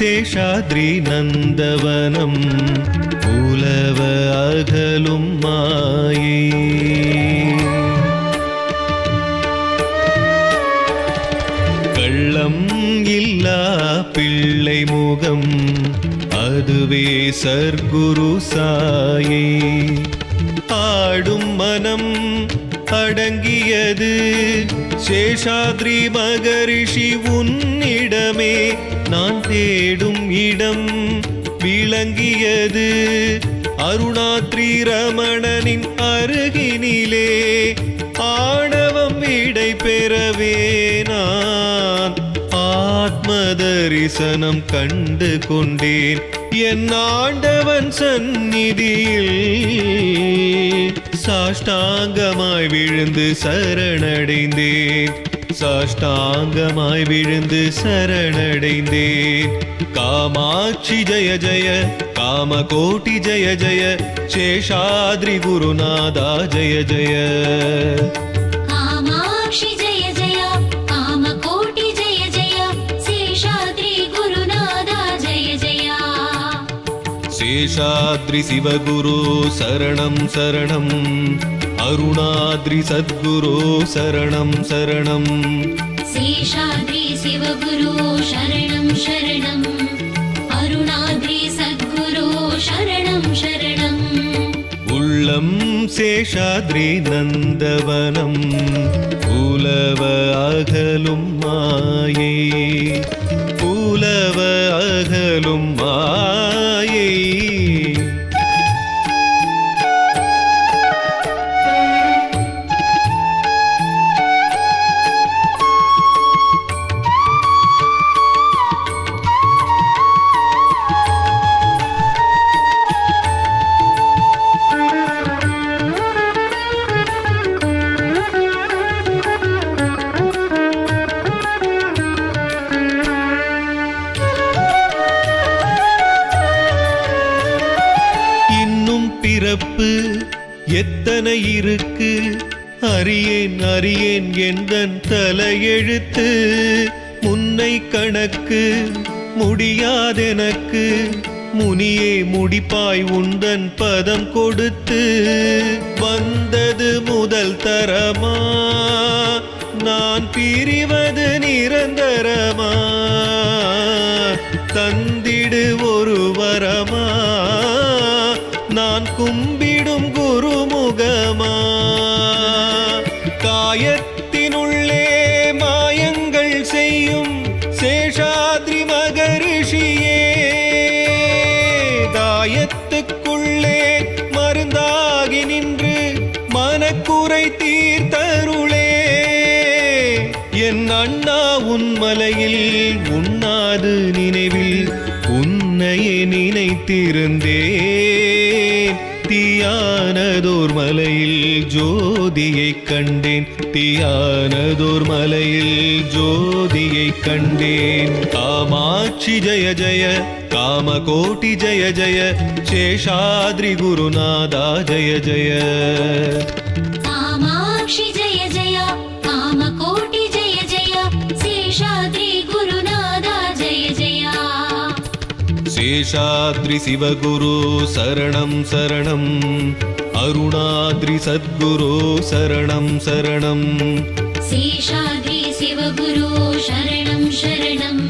சேஷாத்ரி நந்தவனம் உலவ அகலும் மாயே கள்ளம் இல்லா பிள்ளை முகம் அதுவே சர்க்குரு சாயே ஆடும் மனம் அடங்கியது. சேஷாத்ரி மகரிஷி உன்னிடமே நான் தேடும் இடம் விளங்கியது. அருணாத்ரி ரமணனின் அருகினிலே ஆணவம் விடை பெறவே நான். ஆத்ம தரிசனம் கண்டு கொண்டேன். என் ஆண்டவன் சந்நிதியில் சாஷ்டாங்கமாய் விழுந்து சரணடைந்தேன். சாஷ்டாங்கமாய் விழுந்து சரணடைந்தேன். காமாட்சி ஜய ஜெய காமகோட்டி ஜய ஜய சேஷாத்ரி குருநாதா ஜய ஜய. சேஷாத்ரி சிவகுரு சரணம் சரணம் அருணாத்ரி சத்குரு சரணம் சரணம் சேஷாத்ரி சிவகுரு சரணம் சரணம் அருணாத்ரி சத்குரு சரணம் சரணம் உள்ளம் சேஷாத்ரி நந்தவனம் உலவ அகலும் மாயே பிறப்பு எத்தனை இருக்கு? அறியேன் அறியேன் எந்தன் தலையெழுத்து? முன்னை கணக்கு முடியாதெனக்கு முனியே முடிப்பாய் உந்தன் பதம் கொடுத்து. வந்தது முதல் தரமா? நான் பிரிவது நிரந்தரமா? தந்திடு ஒரு வரமா? நான் கும்பிடும் குருமுகமா? காயத்தினுள்ளே மாயங்கள் செய்யும் சேஷாத்ரி மகரிஷியே காயத்துக்குள்ளே மருந்தாகி நின்று மனக்குறை தீர்த்தருளே. என் அண்ணா உன்மலையில் உண்ணாது நினைவில் உன்னையே நினைத்திருந்தேன். தீயானதோர் மலையில் ஜோதியைக் கண்டேன். தீயானதோர் மலையில் ஜோதியைக் கண்டேன். காமாட்சி ஜய ஜய காமகோட்டி ஜய ஜய சேஷாத்ரி குருநாதா ஜய ஜய. காமாட்சி ஜய ஜய காமகோட்டி ஜய ஜய சேஷாத்ரி शेषाद्रिशिवगुरो शरणं शरणम् अरुणाद्रिसद्गुरो शरणं शरणम् शेषाद्रिशिवगुरो शरणं शरणम्